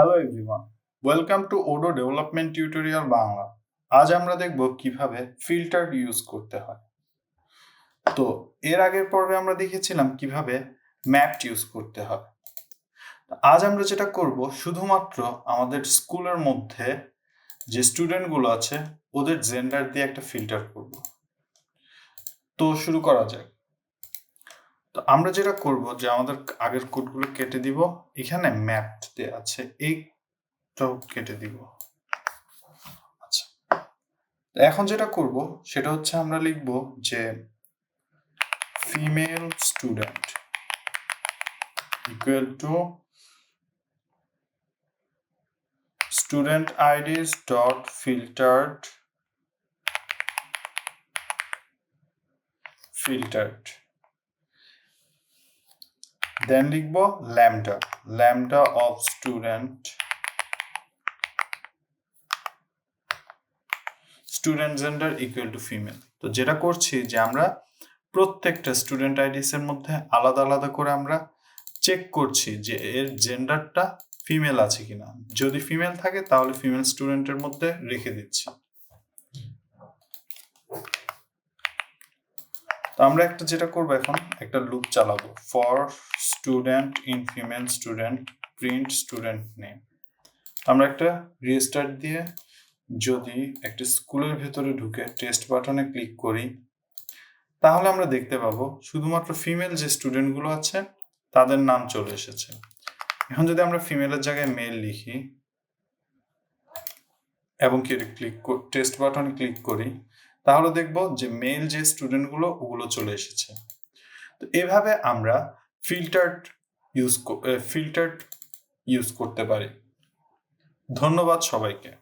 Hello everyone welcome to Odoo development tutorial Bangla আজ আমরা দেখব কীভাবে ফিল্টার ইউজ করতে হয়। তো, এর আগের পর্বে আমরা দেখেছিলাম কীভাবে ম্যাপ ইউজ করতে হয়। আজ আমরা যেটা করব, শুধুমাত্র আমাদের স্কুলের মধ্যে যে স্টুডেন্টগুলো আছে, ওদের জেন্ডার দিয়ে একটা ফিল্টার করব। তো, শুরু করা যাক। তো আমরা যেটা করব যে আমাদের আগের কোডগুলো কেটে দিব। এখানে ম্যাপ দেওয়া আছে, এইটাও কেটে দিব। আচ্ছা এখন যেটা করব সেটা হচ্ছে আমরা লিখব যে female student equal to student IDs dot filtered filtered then লিখব lambda lambda of student student gender equal to female তো যেটা করছি যে আমরা প্রত্যেকটা স্টুডেন্ট আইডিস এর মধ্যে আলাদা আলাদা করে আমরা চেক করছি যে এর জেন্ডারটা ফিমেল আছে কিনা। যদি ফিমেল থাকে তাহলে ফিমেল স্টুডেন্টের মধ্যে রেখে দিচ্ছি। তো আমরা একটা যেটা করব এখন, একটা লুপ চালাবো। For student in female student print student name আমরা একটা রিস্টার্ট দিয়ে যদি একটা স্কুলের ভেতরে ঢুকে টেস্ট বাটনে ক্লিক করি, তাহলে আমরা দেখতে পাবো শুধুমাত্র ফিমেল যে স্টুডেন্টগুলো আছে, তাদের নাম চলে এসেছে। এখন যদি আমরা ফিমেলের জায়গায় মেল লিখি এবং কি ক্লিক টেস্ট বাটনে ক্লিক করি তাহলে দেখব যে মেল যে স্টুডেন্টগুলো ওগুলো চলে এসেছে। তো এভাবে আমরা ফিল্টার্ড ইউজ ফিল্টার্ড ইউজ করতে পারি। ধন্যবাদ সবাইকে।